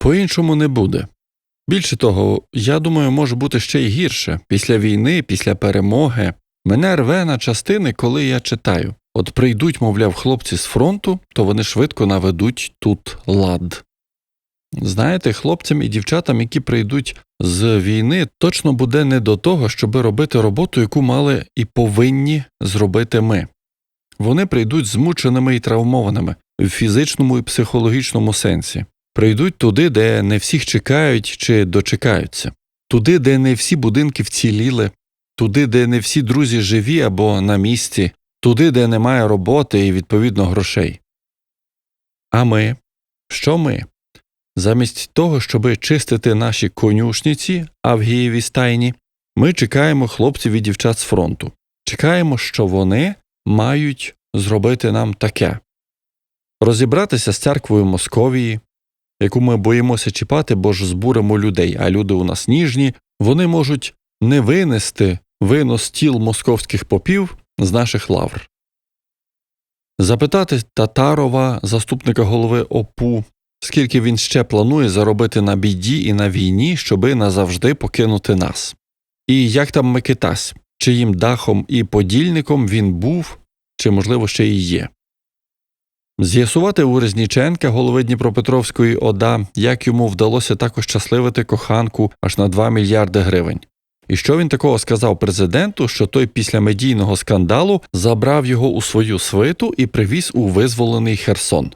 По-іншому не буде. Більше того, я думаю, може бути ще й гірше. Після війни, після перемоги мене рве на частини, коли я читаю. От прийдуть, мовляв, хлопці з фронту, то вони швидко наведуть тут лад. Знаєте, хлопцям і дівчатам, які прийдуть з війни, точно буде не до того, щоб робити роботу, яку мали і повинні зробити ми. Вони прийдуть змученими і травмованими в фізичному і психологічному сенсі, прийдуть туди, де не всіх чекають чи дочекаються, туди, де не всі будинки вціліли, туди, де не всі друзі живі або на місці, туди, де немає роботи і відповідно грошей. А ми? Що ми? Замість того, щоб чистити наші конюшниці Авгієві стайні, ми чекаємо хлопців і дівчат з фронту. Чекаємо, що вони мають зробити нам таке розібратися з церквою Московії, яку ми боїмося чіпати, бо ж збуримо людей, а люди у нас ніжні, вони можуть не винести винос тіл московських попів з наших лавр. Запитати Татарова, заступника голови ОПУ, скільки він ще планує заробити на біді і на війні, щоби назавжди покинути нас. І як там Микитась, чиїм дахом і подільником він був, чи, можливо, ще і є. З'ясувати у Резніченка, голови Дніпропетровської ОДА, як йому вдалося так ощасливити коханку аж на 2 мільярди гривень. І що він такого сказав президенту, що той після медійного скандалу забрав його у свою свиту і привіз у визволений Херсон.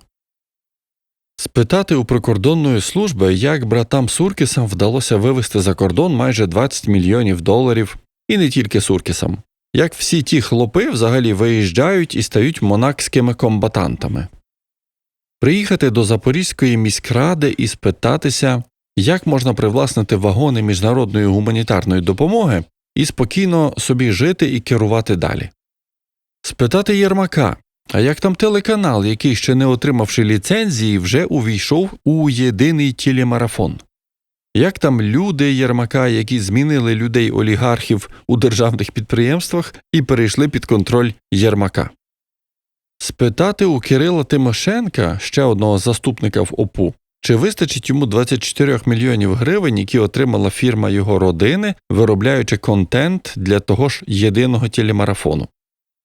Спитати у прикордонної служби, як братам Суркісам вдалося вивезти за кордон майже 20 мільйонів доларів, і не тільки Суркісам, як всі ті хлопи взагалі виїжджають і стають монакськими комбатантами. Приїхати до Запорізької міськради і спитатися, як можна привласнити вагони міжнародної гуманітарної допомоги і спокійно собі жити і керувати далі. Спитати Єрмака, а як там телеканал, який ще не отримавши ліцензії, вже увійшов у єдиний телемарафон? Як там люди Єрмака, які змінили людей олігархів у державних підприємствах і перейшли під контроль Єрмака? Спитати у Кирила Тимошенка, ще одного заступника в ОПУ, чи вистачить йому 24 мільйонів гривень, які отримала фірма його родини, виробляючи контент для того ж єдиного телемарафону?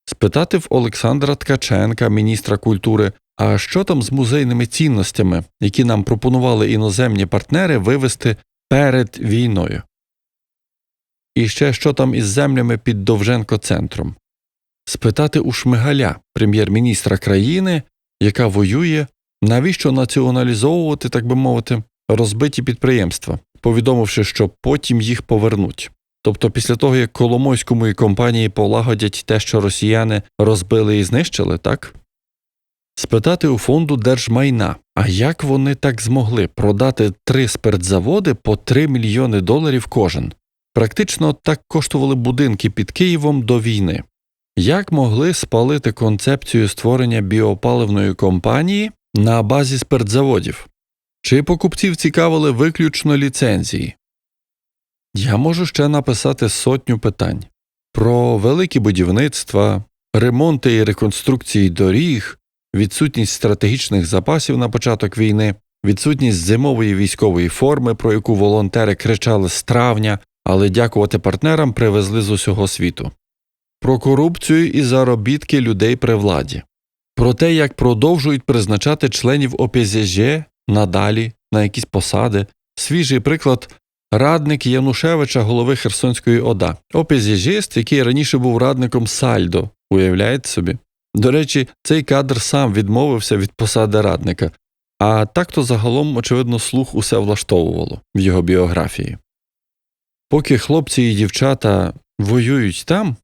Спитати в Олександра Ткаченка, міністра культури, а що там з музейними цінностями, які нам пропонували іноземні партнери вивести перед війною? І ще що там із землями під Довженко центром? Спитати у Шмигаля, прем'єр-міністра країни, яка воює, навіщо націоналізовувати, так би мовити, розбиті підприємства, повідомивши, що потім їх повернуть. Тобто після того, як Коломойському і компанії полагодять те, що росіяни розбили і знищили, так? Спитати у фонду держмайна, а як вони так змогли продати три спиртзаводи по 3 мільйони доларів кожен? Практично так коштували будинки під Києвом до війни. Як могли спалити концепцію створення біопаливної компанії на базі спиртзаводів? Чи покупців цікавили виключно ліцензії? Я можу ще написати сотню питань про великі будівництва, ремонти і реконструкції доріг, відсутність стратегічних запасів на початок війни, відсутність зимової військової форми, про яку волонтери кричали з травня, але дякувати партнерам привезли з усього світу, про корупцію і заробітки людей при владі, про те, як продовжують призначати членів ОПЗЖ надалі на якісь посади, свіжий приклад. Радник Янушевича, голови Херсонської ОДА, опезіжист, який раніше був радником Сальдо, уявляєте собі? До речі, цей кадр сам відмовився від посади радника, а так то загалом, очевидно, слух усе влаштовувало в його біографії. Поки хлопці і дівчата воюють там,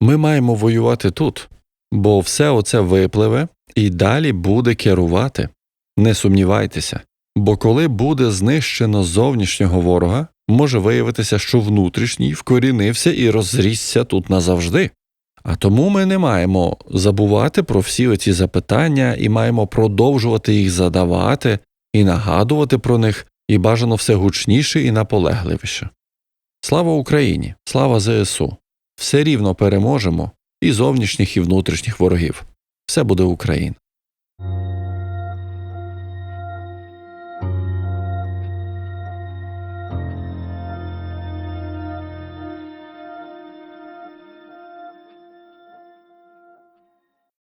ми маємо воювати тут, бо все оце випливе і далі буде керувати. Не сумнівайтеся. Бо коли буде знищено зовнішнього ворога, може виявитися, що внутрішній вкорінився і розрісся тут назавжди. А тому ми не маємо забувати про всі оці запитання і маємо продовжувати їх задавати і нагадувати про них, і бажано все гучніше і наполегливіше. Слава Україні, слава ЗСУ! Все рівно переможемо і зовнішніх, і внутрішніх ворогів. Все буде Україна.